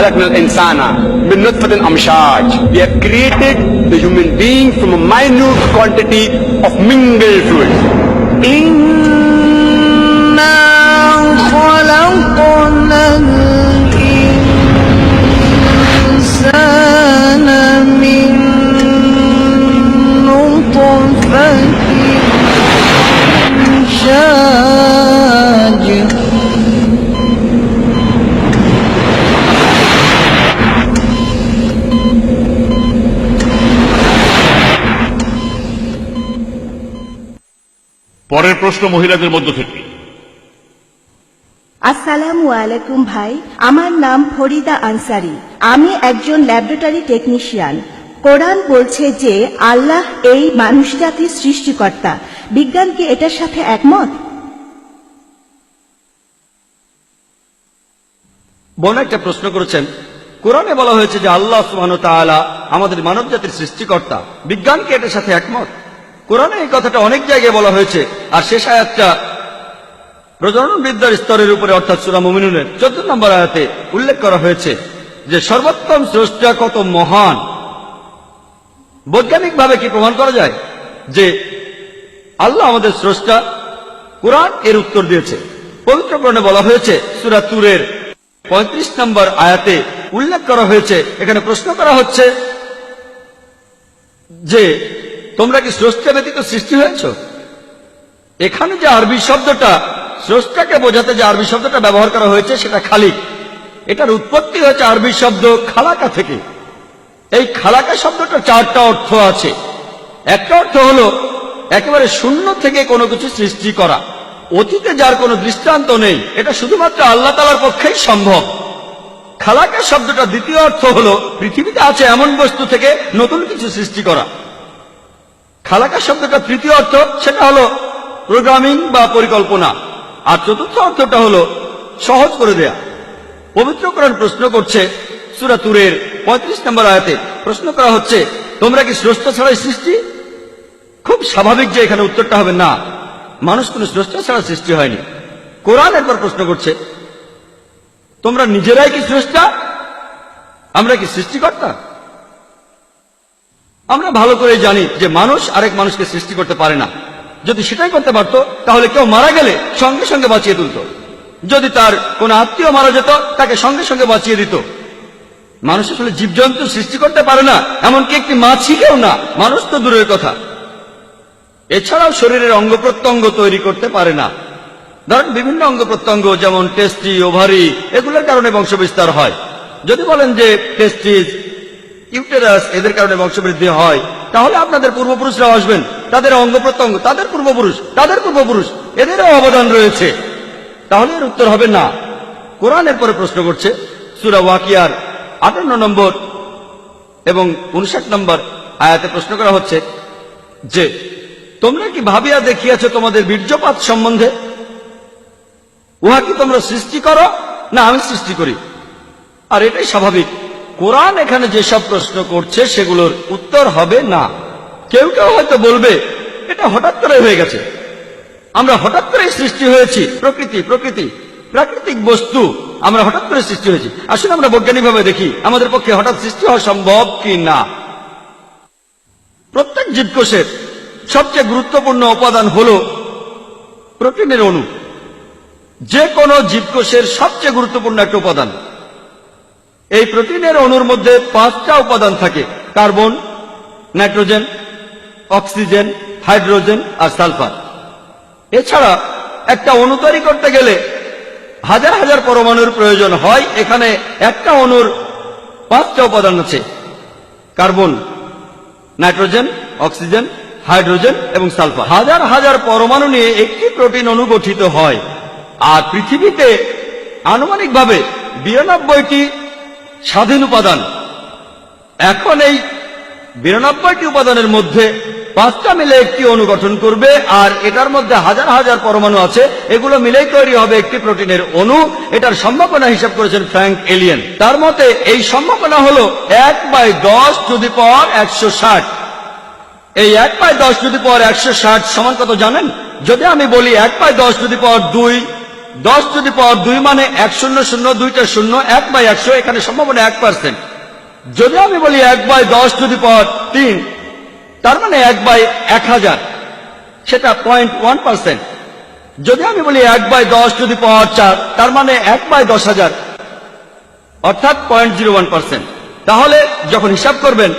خلقنا الإنسان من نطفة أمشاج. We have created the human being from a minute quantity of mingled fluids. إنا পরের প্রশ্ন মহিলাদের মধ্য থেকে। আসসালামু আলাইকুম ভাই আমার নাম ফরিদা আনসারি। আমি একজন ল্যাবরেটরি টেকনিশিয়ান। কোরআন বলছে যে আল্লাহ এই মানুষ জাতির সৃষ্টিকর্তা। বিজ্ঞান কি এটার সাথে একমত? বোন একটা প্রশ্ন করেছেন কোরআনে বলা হয়েছে যে আল্লাহ তাআলা আমাদের মানব জাতির সৃষ্টিকর্তা বিজ্ঞানকে এটার সাথে একমত? কোরআনে এই কথাটা অনেক জায়গায় বলা হয়েছে। আর শেষ আয়াতটা প্রজনন বিদ্যার স্তরের উপরে, অর্থাৎ সুরা মুমিনুনের চোদ্দ নম্বর আয়াতে উল্লেখ করা হয়েছে যে, সর্বোত্তম স্রষ্টা কত মহান। বৈজ্ঞানিকভাবে কি প্রমাণ করা যায়? যে, আল্লাহ আমাদের স্রষ্টা কোরআন এর উত্তর দিয়েছে। পবিত্র কোরআনে বলা হয়েছে, সুরা তুরের পঁয়ত্রিশ নম্বর আয়াতে উল্লেখ করা হয়েছে, এখানে প্রশ্ন করা হচ্ছে যে তোমরা কি স্রষ্টা ব্যতীত সৃষ্টি হয়েছ? এখানে যে আরবি শব্দটা, স্রষ্টাকে বোঝাতে যে আরবি শব্দটা ব্যবহার করা হয়েছে, সেটা খালিক এটার উৎপত্তি হয়েছে আরবি শব্দ খালাকা থেকে। এই খালাকা শব্দটা চারটা অর্থ আছে। একটা অর্থ হলো, একেবারে শূন্য থেকে কোনো কিছু সৃষ্টি করা। অতীতে যার কোনো দৃষ্টান্ত নেই, এটা শুধুমাত্র আল্লাহ তালার পক্ষেই সম্ভব। খালাকা শব্দটা দ্বিতীয় অর্থ হলো, পৃথিবীতে আছে এমন বস্তু থেকে নতুন কিছু সৃষ্টি করা। খালাকা শব্দটা তৃতীয় অর্থ, সেটা হলো প্রোগ্রামিং বা পরিকল্পনা। আর চতুর্থ অর্থটা হলো সহজ করে দেয়া। পবিত্র কোরআন প্রশ্ন করছে, সুরা তুরের পঁয়ত্রিশ নম্বর আয়াতে প্রশ্ন করা হচ্ছে, তোমরা কি স্রষ্টা ছাড়াই সৃষ্টি? খুব স্বাভাবিক যে এখানে উত্তরটা হবে না। মানুষ কোন স্রষ্টা ছাড়া সৃষ্টি হয়নি। কোরআন একবার প্রশ্ন করছে, তোমরা নিজেরাই কি স্রষ্টা? আমরা কি সৃষ্টিকর্তা? আমরা ভালো করে জানি যে মানুষ আরেক মানুষকে সৃষ্টি করতে পারে না। যদি সেটাই করতে পারতো, তাহলে কেউ মারা গেলে সঙ্গে সঙ্গে বাঁচিয়ে তুলত। যদি তার কোনো আত্মীয় মারা যেত, তাকে সঙ্গে সঙ্গে বাঁচিয়ে দিত। মানুষ আসলে জীবজন্তু সৃষ্টি করতে পারে না, এমনকি একটি মাছিকেও না। মানুষ তো দূরের কথা। এছাড়াও শরীরের অঙ্গ প্রত্যঙ্গ তৈরি করতে পারে না। ধরেন বিভিন্ন অঙ্গ প্রত্যঙ্গ, যেমন টেস্টি ওভারি এগুলোর কারণে বংশবিস্তার হয়। যদি বলেন যে টেস্টিস ইউটেরাস এদের কারণে বংশবৃদ্ধি হয়। তাহলে আপনাদের পূর্বপুরুষরাও আসবেন। তাদের অঙ্গ প্রত্যঙ্গ, তাদের পূর্বপুরুষ তাদের পূর্বপুরুষ, এদেরও অবদান রয়েছে। তাহলে এর উত্তর হবে না। কোরআনের পরে প্রশ্ন করছে, সুরা ওয়াকিয়ার আটান্ন নম্বর এবং উনষাট নম্বর আয়াতে প্রশ্ন করা হচ্ছে যে, তোমরা কি ভাবিয়া দেখিয়াছ তোমাদের বীর্যপাত সম্বন্ধে? উহা কি তোমরা সৃষ্টি করো? না, আমি সৃষ্টি করি। আর এটাই স্বাভাবিক। কোরআন এখানে যেসব প্রশ্ন করছে, সেগুলোর উত্তর হবে না। কেউ কেউ হয়তো বলবে, এটা হঠাৎ করে হয়ে গেছে। আমরা হঠাৎ করে সৃষ্টি হয়েছি, প্রকৃতি প্রকৃতি, প্রাকৃতিক বস্তু, আমরা হঠাৎ করে সৃষ্টি হয়েছি। আসলে আমরা বৈজ্ঞানিকভাবে দেখি, আমাদের পক্ষে হঠাৎ সৃষ্টি হওয়া সম্ভব কি না? প্রত্যেক জীবকোষের সবচেয়ে গুরুত্বপূর্ণ উপাদান হল প্রোটিনের অণু। যে কোনো জীবকোষের সবচেয়ে গুরুত্বপূর্ণ একটা উপাদান। এই প্রোটিনের অণুর মধ্যে পাঁচটা উপাদান থাকে, কার্বন, নাইট্রোজেন, অক্সিজেন, হাইড্রোজেন আর সালফার। এছাড়া একটা অণু তৈরি করতে গেলে হাজার হাজার পরমাণুর প্রয়োজন হয়, এখানে একটা অণুর পাঁচটা উপাদান আছে, কার্বন, নাইট্রোজেন, অক্সিজেন, হাইড্রোজেন এবং সালফার। হাজার হাজার পরমাণু নিয়ে একটি প্রোটিন অণু গঠিত হয়, আর পৃথিবীতে আনুমানিকভাবে বিরানব্বইটি স্বাধীন উপাদান। এখন এই বিরানব্বইটি উপাদানের মধ্যে পাঁচটা মিলে একটি অণু গঠন করবে, আর এটার মধ্যে হাজার হাজার পরমাণু আছে। এগুলো মিলেই তৈরি হবে একটি প্রোটিনের অণু। এটার সম্ভাবনা হিসাব করেছেন ফ্র্যাঙ্ক এলিয়েন। তার মতে এই সম্ভাবনা হলো এক বাই দশ যদি পর একশো ষাট। এই এক বাই দশ যদি পর একশো ষাট সমান কত জানেন? যদি আমি বলি এক বাই দশ যদি পর দুই দশ যদি পাওয়ার দুই মানে এক শূন্য শূন্য, দুইটা শূন্য, এক বাই একশো, এখানে সম্ভাবনা এক পার্সেন্ট যদি আমি বলি এক বাই দশ যদি পাওয়ার তিন, তার মানে এক বাই এক হাজার। সেটা পয়েন্ট ওয়ান পার্সেন্ট যদি আমি বলি এক বাই দশ যদি পাওয়ার চার, তার মানে এক বাই দশ হাজার। অর্থাৎ পয়েন্ট জিরো ওয়ান পার্সেন্ট তাহলে যখন হিসাব করবেন,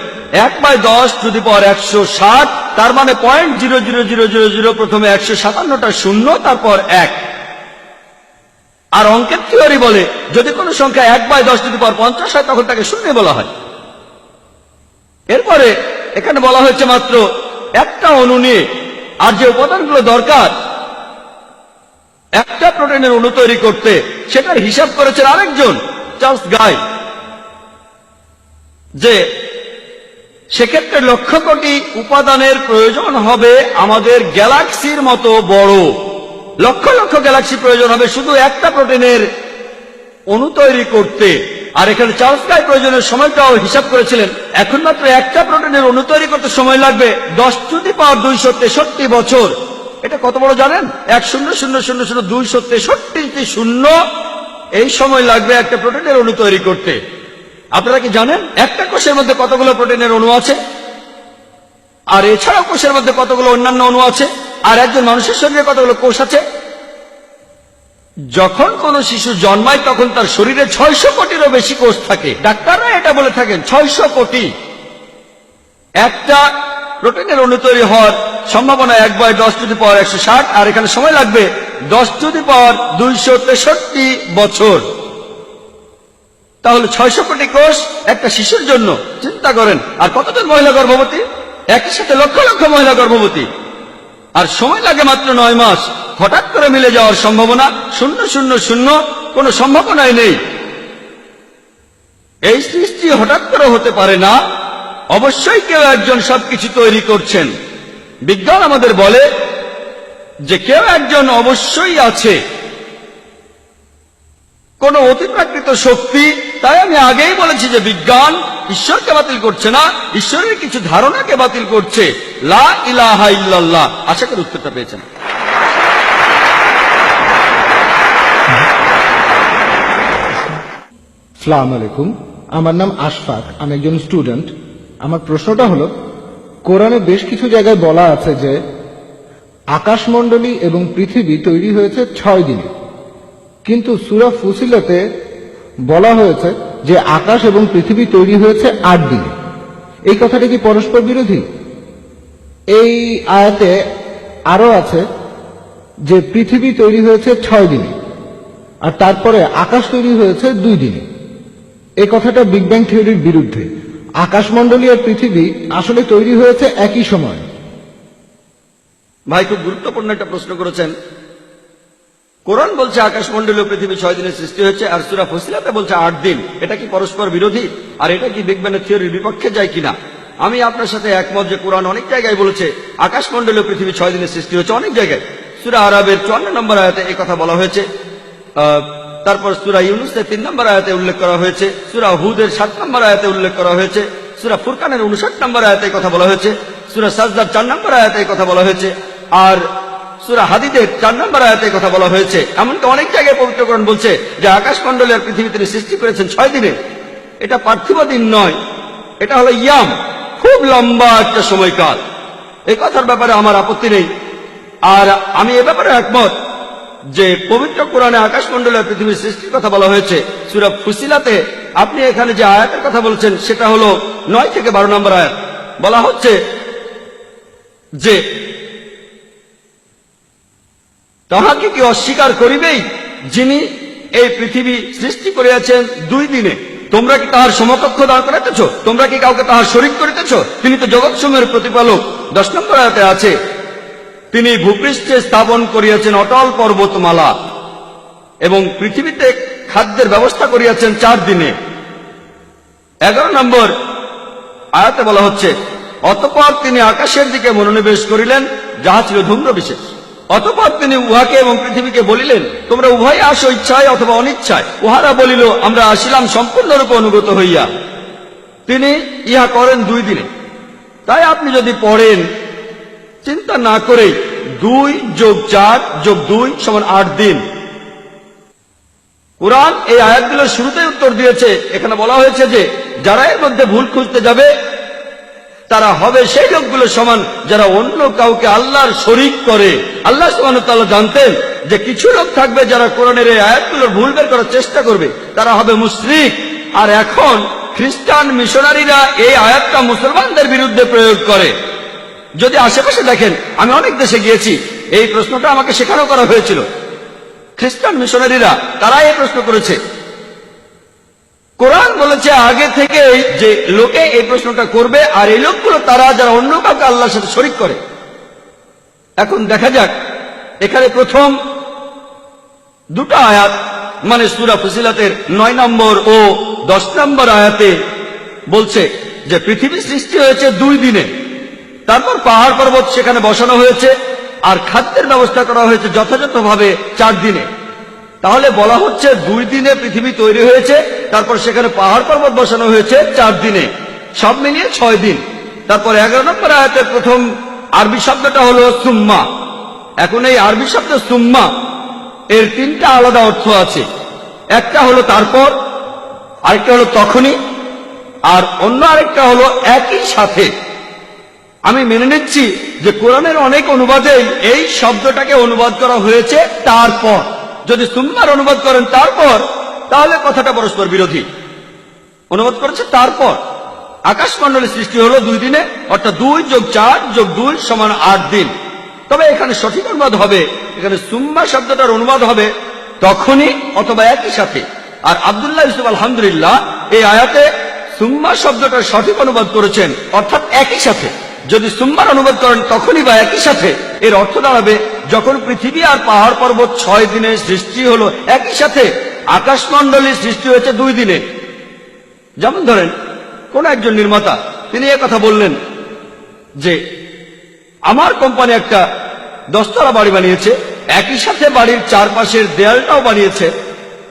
এক বাই দশ যদি পাওয়ার একশো ষাট, তার মানে point zero zero zero zero zero প্রথমে একশো সাতান্নটা শূন্য, তারপর এক। আর অঙ্কের থিওরি বলে, যদি কোনো সংখ্যা এক বাই দশ যদি পর পঞ্চাশ হয়, তখন তাকে শূন্য বলা হয়। এরপরে এখানে বলা হয়েছে মাত্র একটা অণু নিয়ে, আর যে উপাদানগুলো দরকার, একটা প্রোটিনের অণু তৈরি করতে সেটার হিসাব করেছেন আরেকজন, চার্লস গাই, যে সেক্ষেত্রে লক্ষ কোটি উপাদানের প্রয়োজন হবে আমাদের গ্যালাক্সির মতো বড়। লক্ষ লক্ষ গ্যালাক্সি প্রয়োজন হবে, শুধু একটা প্রোটিনের অণু তৈরি করতে। আর এখানে চার্লস গাই প্রয়োজনের সময়টাও হিসাব করেছিলেন। এখন মাত্র একটা প্রোটিনের অণু তৈরি করতে সময় লাগবে দশ যদি পাওয়ার দুইশো তেষট্টি বছর। এটা কত বড় জানেন? এক শূন্য শূন্য শূন্য শূন্য দুইশো তেষট্টি শূন্য। এই সময় লাগবে একটা প্রোটিনের অণু তৈরি করতে। আপনারা কি জানেন? একটা কোষের মধ্যে কতগুলো প্রোটিনের অণু আছে? আর এছাড়াও কোষের মধ্যে কতগুলো অন্যান্য অণু আছে? আর একজন মানুষের শরীরে কতগুলো কোষ আছে? যখন কোন শিশু জন্মায়, তখন তার শরীরে ছয়শো কোটিরও বেশি কোষ থাকে। ডাক্তাররা এটা বলে থাকেন, ছয়শো কোটি। একটা প্রোটিনের অণু তৈরি হওয়ার সম্ভাবনা এক বাই দশ যদি পাওয়ার একশো ষাট, আর এখানে সময় লাগবে দশ যদি পাওয়ার দুইশো তেষট্টি বছর। তাহলে ছয়শো কোটি কোষ একটা শিশুর জন্য। চিন্তা করেন, আর কতজন মহিলা গর্ভবতী? একই সাথে লক্ষ লক্ষ মহিলা গর্ভবতী। আর সময় লাগে মাত্র নয় মাস। হঠাৎ করে মিলে যাওয়ার সম্ভাবনা শূন্য শূন্য শূন্য, কোনো সম্ভাবনাই নেই। এই সৃষ্টি হঠাৎ করে হতে পারে না। অবশ্যই কেউ একজন সবকিছু তৈরি করছেন। বিজ্ঞান আমাদের বলে যে কেউ একজন অবশ্যই আছে। কোন অতিপ্রাকৃত শক্তি। তাই আমি আগেই বলেছি যে বিজ্ঞান ঈশ্বরকে বাতিল করছে না, ঈশ্বরের কিছু ধারণাকে বাতিল করছে। লা ইলাহা ইল্লাল্লাহ। আশা করি উত্তরটা পেয়েছেন। সালাম আলাইকুম। আমার নাম আশফাক। আমি একজন স্টুডেন্ট। আমার প্রশ্নটা হলো, কোরআনে বেশ কিছু জায়গায় বলা আছে যে, আকাশমণ্ডলী এবং পৃথিবী তৈরি হয়েছে ছয় দিনে। কিন্তু সুরা ফুসিলতে বলা হয়েছে যে আকাশ এবং পৃথিবী তৈরি হয়েছে আট দিনে। এই কথাটা কি পরস্পর বিরোধী? এই আয়াতে আরও আছে যে পৃথিবী তৈরি হয়েছে ছয় দিনে আর তারপরে আকাশ তৈরি হয়েছে দুই দিনে। এই কথাটা বিগ ব্যাং থিওরির বিরুদ্ধে। আকাশমণ্ডলী আর পৃথিবী আসলে তৈরি হয়েছে একই সময়। ভাই, খুব গুরুত্বপূর্ণ একটা প্রশ্ন করেছেন। কোরআন বলছে আকাশমণ্ডলী ও পৃথিবী ছয় দিনের সৃষ্টি হয়েছে, আর সুরা ফসিলাতে বলছে আট দিন। এটা কি পরস্পর বিরোধী? আর এটা কি বিজ্ঞানের থিওরির বিপক্ষে যায় কিনা? আমি আপনার সাথে একমত যে কোরআন অনেক জায়গায় বলেছে আকাশমণ্ডলী ও পৃথিবী ছয় দিনের সৃষ্টি হয়েছে অনেক জায়গায়। সুরা আরবের চুয়ান্ন নম্বর আয়াতে এই কথা বলা হয়েছে। তারপর সুরা ইউনুসের তিন নম্বর আয়াতে উল্লেখ করা হয়েছে। সুরা হুদের সাত নম্বর আয়াতে উল্লেখ করা হয়েছে। সুরা ফুরকানের উনষাট নম্বর আয়াতে কথা বলা হয়েছে। সুরা সাজদার চার নম্বর আয়াতে কথা বলা হয়েছে। আর সুরা হাদিদের চার নম্বর আয়াতে কথা বলা হয়েছে। এমনকি অনেক জায়গায় পবিত্রকরণ বলছে যে আকাশমণ্ডলী আর পৃথিবী তিনি সৃষ্টি করেছেন ছয় দিনে। এটা পার্থিব দিন নয়। এটা হলো ইয়াম, খুব লম্বা একটা সময়কাল। এই কথার ব্যাপারে আমার আপত্তি নেই। আর আমি এ ব্যাপারে একমত যে পবিত্র কোরআনে আকাশমণ্ডলী আর পৃথিবীর সৃষ্টির কথা বলা হয়েছে। সুরা ফুসিলাতে আপনি এখানে যে আয়াতের কথা বলছেন, সেটা হলো নয় থেকে বারো নম্বর আয়াত। বলা হচ্ছে যে তাহাকে কি অস্বীকার করিবেই যিনি এই পৃথিবী সৃষ্টি করিয়াছেন দুই দিনে? তোমরা কি তাহার সমকক্ষ দাঁড় করাইতেছ? তোমরা কি কাউকে তাহার শরিক করিতেছ? তিনি তো জগৎ সময়ের প্রতিপালক। দশ নম্বর আয়াতে আছে, তিনি ভূপৃষ্ঠে স্থাপন করিয়াছেন অটল পর্বতমালা এবং পৃথিবীতে খাদ্যের ব্যবস্থা করিয়াছেন চার দিনে। এগারো নম্বর আয়াতে বলা হচ্ছে, অতপর তিনি আকাশের দিকে মনোনিবেশ করিলেন, যাহা ছিল ধূম্র বিশেষ অতপর তিনি উহাকে এবং পৃথিবীকে বলিলেন, তোমরা উভয় আসো ইচ্ছায় অথবা অনিচ্ছায়। উহারা বলিল, আমরা আসিলাম সম্পূর্ণরূপে অনুগত হইয়া। তিনি, ইহা করেন দুই দিনে। তাই আপনি যদি পড়েন, চিন্তা না করে দুই যোগ চার যোগ দুই সমান আট দিন। কোরআন এই আয়াতগুলোর শুরুতেই উত্তর দিয়েছে। এখানে বলা হয়েছে যে, যারা এর মধ্যে ভুল খুঁজতে যাবে তারা হবে সেই লোকগুলো সমান যারা অন্য কাউকে আল্লাহর শরিক করে। আল্লাহ সুবাহ জানতেন যে কিছু লোক থাকবে যারা কোরআনের এই আয়াতগুলোর ভুল বের করার চেষ্টা করবে। তারা হবে মুশরিক। আর এখন খ্রিস্টান মিশনারিরা এই আয়াতটা মুসলমানদের বিরুদ্ধে প্রয়োগ করে। যদি আশেপাশে দেখেন, আমি অনেক দেশে গিয়েছি, এই প্রশ্নটা আমাকে শেখানো করা হয়েছিল। খ্রিস্টান মিশনারিরা তারা এই প্রশ্ন করেছে। কোরআন বলেছে আগে থেকে যে লোকে এই প্রশ্নটা করবে আর এই লোকগুলো তারা যারা অন্য কাউকে আল্লাহর সাথে শরিক করে। এখন দেখা যাক, এখানে প্রথম দুটো আয়াত মানে সুরা ফুসিলাতের নয় নম্বর ও দশ নম্বর আয়াতে বলছে যে পৃথিবী সৃষ্টি হয়েছে দুই দিনে। তারপর পাহাড় পর্বত সেখানে বসানো হয়েছে আর খাদ্যের ব্যবস্থা করা হয়েছে যথাযথভাবে চার দিনে। তাহলে বলা হচ্ছে দুই দিনে পৃথিবী তৈরি হয়েছে, তারপর সেখানে পাহাড় পর্বত বসানো হয়েছে চার দিনে। সব মিলিয়ে ছয় দিন। তারপর এগারো নম্বর আয়াতের প্রথম আরবি শব্দটা হলো সুম্মা। এখন এই আরবি শব্দ সুম্মা, এর তিনটা আলাদা অর্থ আছে। একটা হলো তারপর, আরেকটা হলো তখনই আর অন্য আরেকটা হলো একই সাথে। আমি মেনে নিচ্ছি যে কোরআনের অনেক অনুবাদেই এই শব্দটাকে অনুবাদ করা হয়েছে তারপর। যদি সুন্নার অনুবাদ করেন তারপর, তাহলে কথাটা পরস্পর বিরোধী। অনুবাদ করেছে তারপর। আকাশমণ্ডলী সৃষ্টি হলো দুই দিনে, অর্থাৎ দুই যোগ চার যোগ দুই সমান আট দিন। তবে এখানে সঠিক অনুবাদ হবে, এখানে সুম্মা শব্দটার অনুবাদ হবে তখনই অথবা একই সাথে। আর আব্দুল্লাহ ইউসুফ আলহামদুলিল্লাহ এই আয়াতে সুম্মা শব্দটার সঠিক অনুবাদ করেছেন, অর্থাৎ একই সাথে। যদি সুম্মার অনুবাদ করেন, তখনই বা একই সাথে। এর অর্থ দাঁড়াবে, যখন পৃথিবী আর পাহাড় পর্বত ছয় দিনে সৃষ্টি হলো, একই সাথে আকাশমণ্ডলী সৃষ্টি হয়েছে দুই দিনে। যেমন ধরেন, কোন একজন নির্মাতা, তিনি কথা বললেন যে, আমার কোম্পানি একটা দশতলা বাড়ি বানিয়েছে, একই সাথে বাড়ির চারপাশের দেয়ালটাও বানিয়েছে,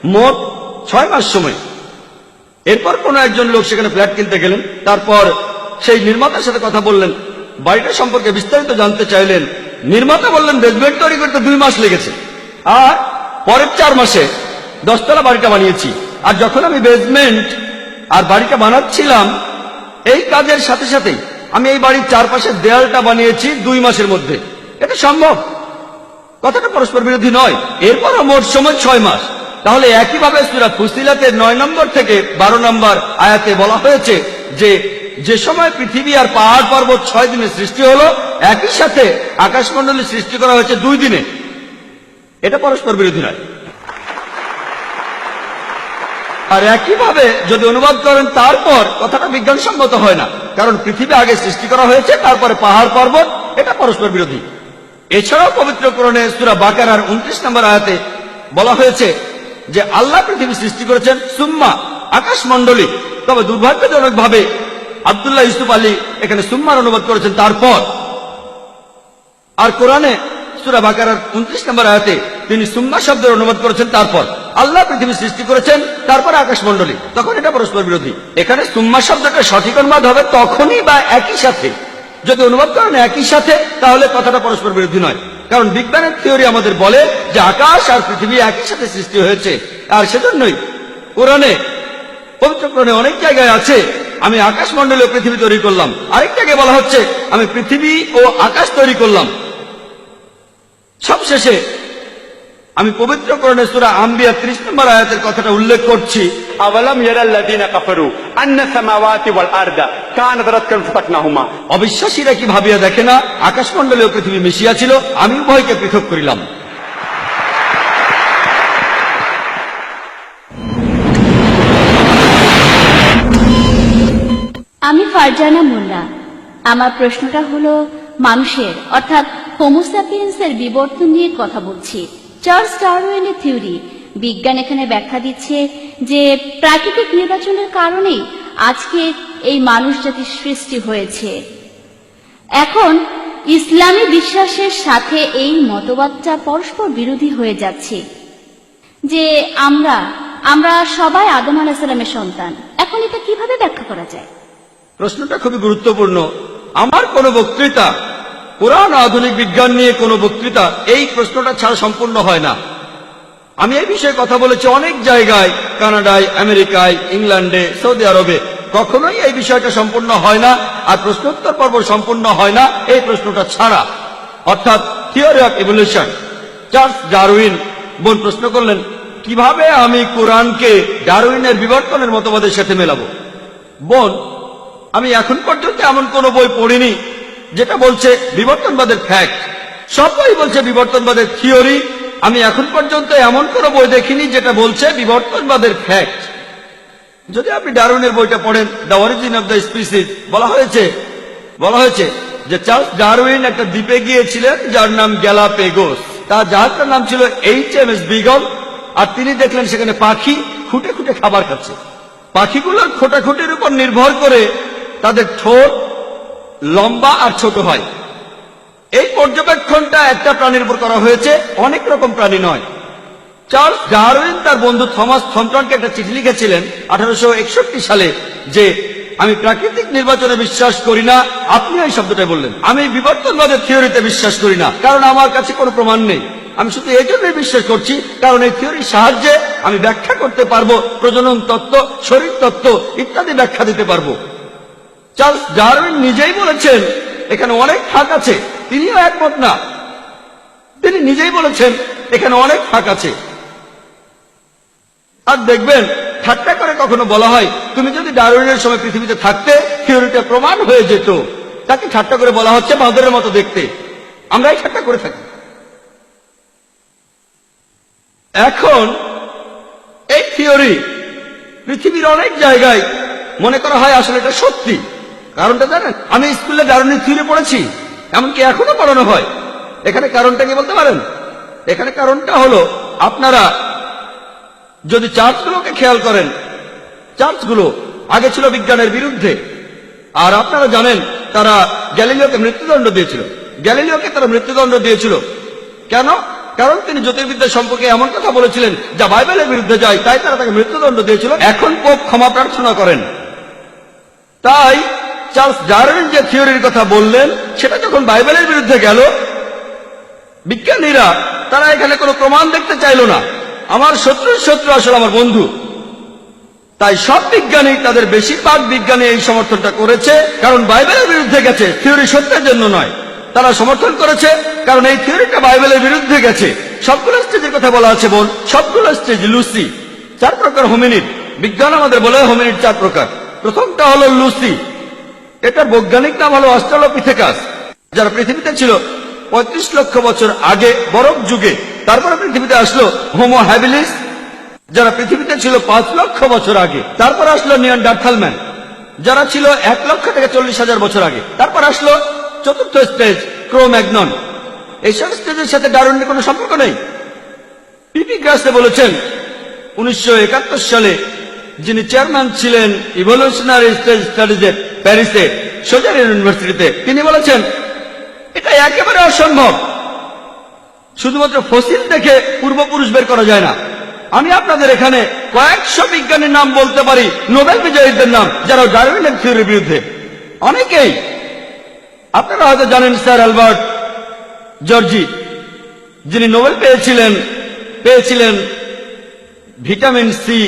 মোট ছয় মাস সময়। এরপর কোন একজন লোক সেখানে ফ্ল্যাট কিনতে গেলেন, তারপর সেই নির্মাতার সাথে কথা বললেন। বাড়িটা সম্পর্কে বিস্তারিত জানতে চাইলেন। নির্মাতা বললেন, বেসমেন্ট তৈরি করতে দুই মাস লেগেছে। আর পরের চার মাসে দশতলা বাড়িটা বানিয়েছি। আর যখন আমি বেসমেন্ট আর বাড়িটা বানাচ্ছিলাম, এই কাজের সাথে সাথেই আমি এই বাড়ির চারপাশের দেয়ালটা বানিয়েছি দুই মাসের মধ্যে। এটা সম্ভব? কথাটা পরস্পর বিরোধী নয়। এরপরও মোট সময় ছয় মাস। তাহলে একইভাবে সুরা ফুসিলাতের নয় নম্বর থেকে বারো নম্বর আয়াতে বলা হয়েছে যে যে সময় পৃথিবী আর পাহাড় পর্বত ছয় দিনে সৃষ্টি হলো, একই সাথে আকাশমণ্ডলী সৃষ্টি করা হয়েছে দুই দিনে। এটা পরস্পর বিরোধী নয়। আর একইভাবে যদি অনুবাদ করেন, তারপর কথাটা বিজ্ঞানসম্মত হয় না, কারণ পৃথিবী আগে সৃষ্টি করা হয়েছে, তারপরে পাহাড় পর্বত, এটা পরস্পর বিরোধী। এছাড়াও পবিত্র করণে সুরা বাকারার উনত্রিশ নম্বর আয়াতে বলা হয়েছে যে, আল্লাহ পৃথিবী সৃষ্টি করেছেন সুম্মা, আকাশমণ্ডলী। তবে দুর্ভাগ্যজনক ভাবে আবদুল্লাহ ইউসুফ আলী এখানে সুম্মার অনুবাদ করেছেন তারপর। আর কোরআনে সুরা বাকারার উনত্রিশ নম্বর আয়াতে তিনি সুম্মা শব্দের অনুবাদ করেছেন তারপর। আল্লাহ পৃথিবী সৃষ্টি করেছেন, তারপর আকাশমণ্ডলী তখন এটা পরস্পর বিরোধী। এখানে সুম্মা শব্দটা সঠিক অনুবাদ হবে তখনই বা একই সাথে। যদি অনুবাদ করেন একই সাথে, তাহলে কথাটা পরস্পর বিরোধী নয়। কারণ বিজ্ঞানের থিওরি আমাদের বলে যে আকাশ আর পৃথিবী একই সাথে সৃষ্টি হয়েছে। আর সেজন্যই কোরআনে, পবিত্র কোরআনে অনেক জায়গায় আছে আমি আকাশ মন্ডলীয় পৃথিবী তৈরি করলাম। আরেকটাকে বলা হচ্ছে আমি পৃথিবী ও আকাশ তৈরি করলাম। সবশেষে আমি পবিত্রকরণে সুরা আম্বিয়া ত্রিশ নম্বর আয়াতের কথাটা উল্লেখ করছি। অবিশ্বাসীরা কি ভাবিয়া দেখে না আকাশমন্ডলীয় পৃথিবী মিশিয়া ছিল আমি উভয়কে পৃথক করিলাম। আমি ফারজানা মোল্লা আমার প্রশ্নটা হলো, মানুষের, অর্থাৎ হোমোস্যাপিয়েন্সের বিবর্তন নিয়ে কথা বলছি। চার্লস ডারউইনের থিওরি, বিজ্ঞান এখানে ব্যাখ্যা দিচ্ছে যে প্রাকৃতিক নির্বাচনের কারণেই আজকে এই মানুষ জাতির সৃষ্টি হয়েছে। এখন ইসলামী বিশ্বাসের সাথে এই মতবাদটা পরস্পর বিরোধী হয়ে যাচ্ছে। যে আমরা আমরা সবাই আদম আলাহিসাল্লামের সন্তান। এখন এটা কীভাবে ব্যাখ্যা করা যায়? প্রশ্নটা খুবই গুরুত্বপূর্ণ। আমার কোন বক্তৃতা পুরান আধুনিক বিজ্ঞান নিয়ে কোনো বক্তৃতা, এই প্রশ্নটা ছাড়া সম্পূর্ণ হয় না। আমি এই বিষয়ে কথা বলেছি অনেক জায়গায়, কানাডায়, আমেরিকায়, ইংল্যান্ডে, সৌদি আরবে। কখনোই এই বিষয়টা সম্পূর্ণ হয় না, আর প্রশ্নোত্তর পর্ব সম্পূর্ণ হয় না, এই প্রশ্নটা ছাড়া। অর্থাৎ theory of evolution. Charles Darwin বোন প্রশ্ন করলেন, কীভাবে আমি কোরআনকে ডারউইনের বিবর্তনের মতবাদের সাথে মেলাবো? বোন আমি এখন পর্যন্ত এমন কোন বই পড়িনি যেটা বলছে বিবর্তনবাদের ফ্যাক্ট সব বই বলছে বিবর্তনবাদের থিওরি আমি এখন পর্যন্ত এমন কোন বই দেখিনি যেটা বলছে বিবর্তনবাদের ফ্যাক্ট যদি আপনি ডারউইনের বইটা পড়েন the origin of the species বলা হয়েছে বলা হয়েছে যে চার্লস ডারউইন একটা দ্বীপে গিয়েছিলেন যার নাম গ্যালা পেগোস তার জাহাজটার নাম ছিল এইচ এম এস বিগল, আর তিনি দেখলেন সেখানে পাখি খুঁটে খুঁটে খাবার খাচ্ছে। পাখিগুলোর খোটাখুটির উপর নির্ভর করে তাদের ঠোঁট লম্বা আর ছোট হয়। এই পর্যবেক্ষণটা একটা প্রাণীর উপর করা হয়েছে, অনেক রকম প্রাণী নয়। চার্লস ডারউইন তার বন্ধু থমাস থমটনকে একটা চিঠি লিখেছিলেন আঠারোশো একষট্টি সালে যে, আমি প্রাকৃতিক নির্বাচনে বিশ্বাস করি না। আপনি এই শব্দটা বললেন। আমি বিবর্তনবাদের থিওরিতে বিশ্বাস করি না, কারণ আমার কাছে কোনো প্রমাণ নেই। আমি শুধু এই জন্যই বিশ্বাস করছি, কারণ এই থিওরির সাহায্যে আমি ব্যাখ্যা করতে পারব, প্রজনন তত্ত্ব, শরীর তত্ত্ব ইত্যাদি ব্যাখ্যা দিতে পারব। চার্লস ডারউইন নিজেই বলেছেন, এখানে অনেক ফাঁক আছে। তিনিও একমত না। তিনি নিজেই বলেছেন, এখানে অনেক ফাঁক আছে। আর দেখবেন, ঠাট্টা করে কখনো বলা হয়, তুমি যদি ডারউইনের সময় পৃথিবীতে থাকতে থিওরিটা প্রমাণ হয়ে যেত। তাকে ঠাট্টা করে বলা হচ্ছে বাঁদরের মতো দেখতে। আমরাই ঠাট্টা করে থাকি। এখন, এই থিওরি পৃথিবীর অনেক জায়গায় মনে করা হয় আসলে এটা সত্যি। কারণটা জানেন? আমি স্কুলে ডারুনের থিওরি পড়েছি, এমনকি এখনও পড়ানো হয়। এখানে কারণটা কি বলতে পারেন? এখানে কারণটা হলো, আপনারা যদি চার্চগুলোকে খেয়াল করেন, চার্চগুলো আগে ছিল বিজ্ঞানের বিরুদ্ধে, আর আপনারা জানেন, তারা গ্যালিলিওকে মৃত্যুদণ্ড দিয়েছিল। গ্যালিলিওকে তারা মৃত্যুদণ্ড দিয়েছিল। কেন? কারণ তিনি জ্যোতির্বিদ্যা সম্পর্কে এমন কথা বলেছিলেন, যা বাইবেলের বিরুদ্ধে যায়, তাই তারা তাকে মৃত্যুদণ্ড দিয়েছিল। এখন পোপ ক্ষমা প্রার্থনা করেন। তাই চার্লস ডারউইন যে থিওরির কথা বললেন, সেটা যখন বাইবেলের বিরুদ্ধে গেল, বিজ্ঞানীরা, তারা এখানে কোনো প্রমাণ দেখতে চাইল না। আমার শত্রুর শত্রু আসলে আমার বন্ধু। তাই সব বিজ্ঞানী, তাদের বেশিরভাগ বিজ্ঞানী এই সমর্থনটা করেছে, কারণ বাইবেলের বিরুদ্ধে গেছে, থিওরি সত্যের জন্য নয়। তারা সমর্থন করেছে, কারণ এই থিওরিটা বাইবেলের বিরুদ্ধে গেছে। সবগুলো স্টেজের কথা বলা আছে, বোন। সবগুলো স্টেজ লুসি। চার প্রকার হোমিনিট বিজ্ঞান আমাদের বলে হোমিনিট চার প্রকার। প্রথমটা হলো লুসি। এটার বৈজ্ঞানিক নাম হলো অস্ট্রালোপিথেকাস। যারা পৃথিবীতে ছিল, পঁয়ত্রিশ লক্ষ বছর আগে, বরফ যুগে, তারপরে পৃথিবীতে আসলো হোমো হ্যাবিলিস যারা পৃথিবীতে ছিল পাঁচ লক্ষ বছর আগে, তারপর আসলো নিয়ন ডার্থালম্যান যারা ছিল এক লক্ষ থেকে চল্লিশ হাজার বছর আগে, তারপর আসলো চতুর্থ স্টেজ ক্রোম্যাগনন এইসব স্টেজের সাথে ডারুনের কোনো সম্পর্ক নেই। পিপি গ্রাসে বলেছেন, উনিশশো একাত্তর সালে যিনি চেয়ারম্যান ছিলেন ইভলিউশনারি স্টাডিজের প্যারিসে, সোজার ইউনিভার্সিটিতে, তিনি বলেছেন, এটা একেবারে অসম্ভব। শুধুমাত্র ফসিল দেখে পূর্বপুরুষ বের করা যায় না। আমি আপনাদের এখানে কয়েকশো বিজ্ঞানীর নাম বলতে পারি, নোবেল বিজয়ীদের নাম, যারা ডারউইনের থিওরির বিরুদ্ধে। অনেকেই, আপনারা হয়তো জানেন স্যার অ্যালবার্ট জর্জি, যিনি নোবেল পেয়েছিলেন পেয়েছিলেন ভিটামিন সি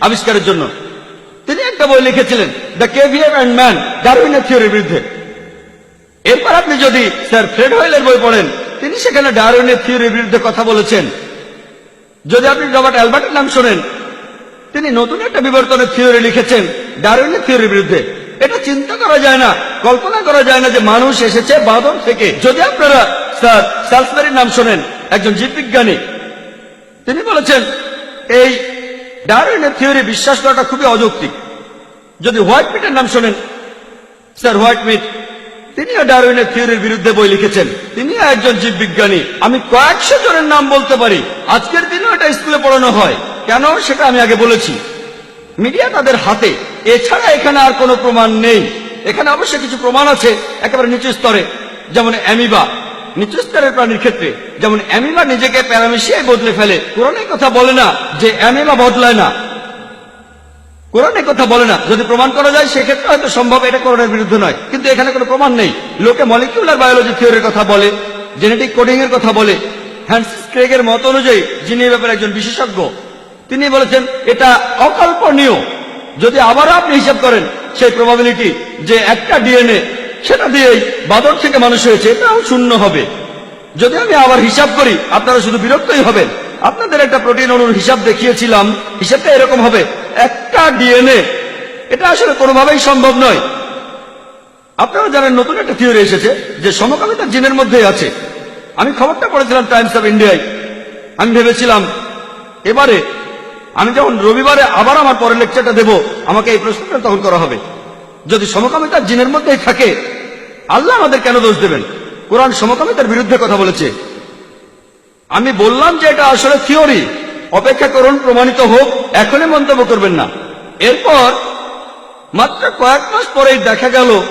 আবিষ্কারের জন্য। তিনি একটা বই লিখেছিলেন দ্য কেভিএম অ্যান্ড ম্যান ডারউইনের থিওরির বিরুদ্ধে। এরপর আপনি যদি স্যার ফ্রেড হয়েলের বই পড়েন, তিনি সেখানে ডারউইনের থিওরির বিরুদ্ধে কথা বলেছেন। যদি আপনি রবার্ট অ্যালবার্টের নাম শোনেন, তিনি নতুন একটা বিবর্তনের থিওরি লিখেছেন, ডারউইনের থিওরির বিরুদ্ধে। এটা চিন্তা করা যায় না, কল্পনা করা যায় না যে মানুষ এসেছে বাদর থেকে। যদি আপনারা স্যার সালসবারির নাম শোনেন, একজন জীববিজ্ঞানী, তিনি বলেছেন, এই ডারউইনের থিওরি বিশ্বাস করাটা খুবই অযৌক্তিক। যদি হোয়াইট মিটের নাম শোনেন স্যার হোয়াইট মিট তিনিও ডারউইনের থিওরির বিরুদ্ধে বই লিখেছেন। তিনিও একজন জীববিজ্ঞানী। আমি কয়েকশো জনের নাম বলতে পারি। আজকের দিনেও এটা স্কুলে পড়ানো হয়। কেন সেটা আমি আগে বলেছি। মিডিয়া তাদের হাতে। এছাড়া এখানে আর কোনো প্রমাণ নেই। এখানে অবশ্যই কিছু প্রমাণ আছে, একেবারে নিচু স্তরে। যেমন অ্যামিবা। নিচু স্তরের প্রাণীর ক্ষেত্রে, যেমন অ্যামিবা নিজেকে প্যারামেশিয়ায় বদলে ফেলে কোরআনের কথা বলে না যে অ্যামিবা বদলায় না। কোরআন এই কথা বলে না, যদি প্রমাণ করা যায়, সেক্ষেত্রে হয়তো সম্ভব এটা কোরআনের বিরুদ্ধে নয়। কিন্তু এখানে কোনো প্রমাণ নেই। লোকে মলিকিউলার বায়োলজি থিওরির কথা বলে জেনেটিক কোডিং এর কথা বলে। হ্যান্সিস ক্রেগের মত অনুযায়ী, যিনি এ ব্যাপারে একজন বিশেষজ্ঞ, তিনি বলেছেন, এটা অকল্পনীয়। যদি আবারও আপনি হিসাব করেন, সেই প্রবাবিলিটি যে একটা ডিএনএ সেটা দিয়েই বাদর থেকে মানুষ হয়েছে, এটাও শূন্য হবে। যদি আমি আবার হিসাব করি, আপনারা শুধু বিরক্তই হবেন। আপনাদের একটা প্রোটিন অণুর হিসাব দেখিয়েছিলাম, হিসাবটা এরকম হবে, একটা ডিএনএ। এটা আসলে কোনোভাবেই সম্ভব নয়। আপনারা জানেন, নতুন একটা থিওরি এসেছে যে সমকামিতা জিনের মধ্যেই আছে। আমি খবরটা পড়েছিলাম টাইমস অফ ইন্ডিয়ায়। আমি ভেবেছিলাম, এবারে আমি যখন রবিবারে আবার আমার পরের লেকচারটা দেব, আমাকে এই প্রশ্নটা তখন করা হবে। যদি সমকামিতা জিনের মধ্যেই থাকে, আল্লাহ আমাদের কেন দোষ দেবেন? কোরআন সমকামিতার বিরুদ্ধে কথা বলেছে। আমি বললাম যে এটা আসলে থিওরি। অপেক্ষা করুন, প্রমাণিত হোক, এখনই মন্তব্য করবেন না। এরপর মাত্র কয়েক মাস পরেই দেখা গেল,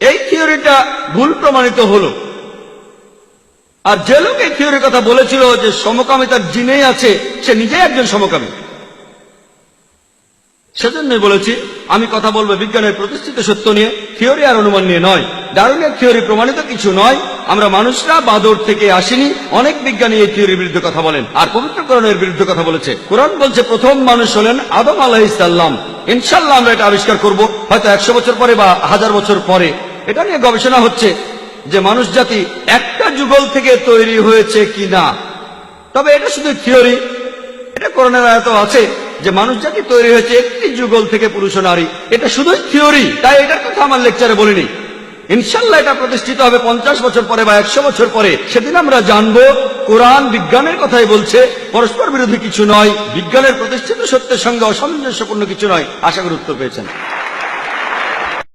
এই থিওরিটা ভুল প্রমাণিত হলো। আর যে লোক এই থিওরির কথা বলেছিল যে সমকামিতার জিনেই আছে, সে নিজেই একজন সমকামী। সেজন্যই বলেছি, আমি কথা বলব বিজ্ঞানের প্রতিষ্ঠিত সত্য নিয়ে, থিওরি আর অনুমান নিয়ে নয়। ডারুনের থিওরি প্রমাণিত কিছু নয়। আমরা মানুষরা বাদর থেকে আসেনি, অনেক বিজ্ঞানী এই থিওরির বিরুদ্ধে কথা বলেন। আর পবিত্রকরণের বিরুদ্ধে কথা বলেছে। কোরআন বলছে, প্রথম মানুষ হলেন আদম আলাহিসাল্লাম ইনশাল্লাহ আমরা এটা আবিষ্কার করব। হয়তো একশো বছর পরে বা হাজার বছর পরে। এটা নিয়ে গবেষণা হচ্ছে যে মানুষ জাতি একটা যুগল থেকে তৈরি হয়েছে কিনা। তবে এটা শুধু থিওরি। এটা করোনার আয়ত আছে। যে মানুষ জাতি তৈরি হয়েছে, একটি যুগল থেকে পুরুষ নারী। এটা শুধুই থিওরি, তাই এটার কথা আমার লেকচারে বলিনি। ইনশাল্লাহ এটা প্রতিষ্ঠিত হবে পঞ্চাশ বছর পরে বা একশো বছর পরে। সেদিন আমরা জানব, কোরআন বিজ্ঞানের কথাই বলছে, পরস্পর বিরোধী কিছু নয়, বিজ্ঞানের প্রতিষ্ঠিত সত্যের সঙ্গে অসামঞ্জস্যপূর্ণ কিছু নয়। আশা করি উত্তর পেয়েছেন।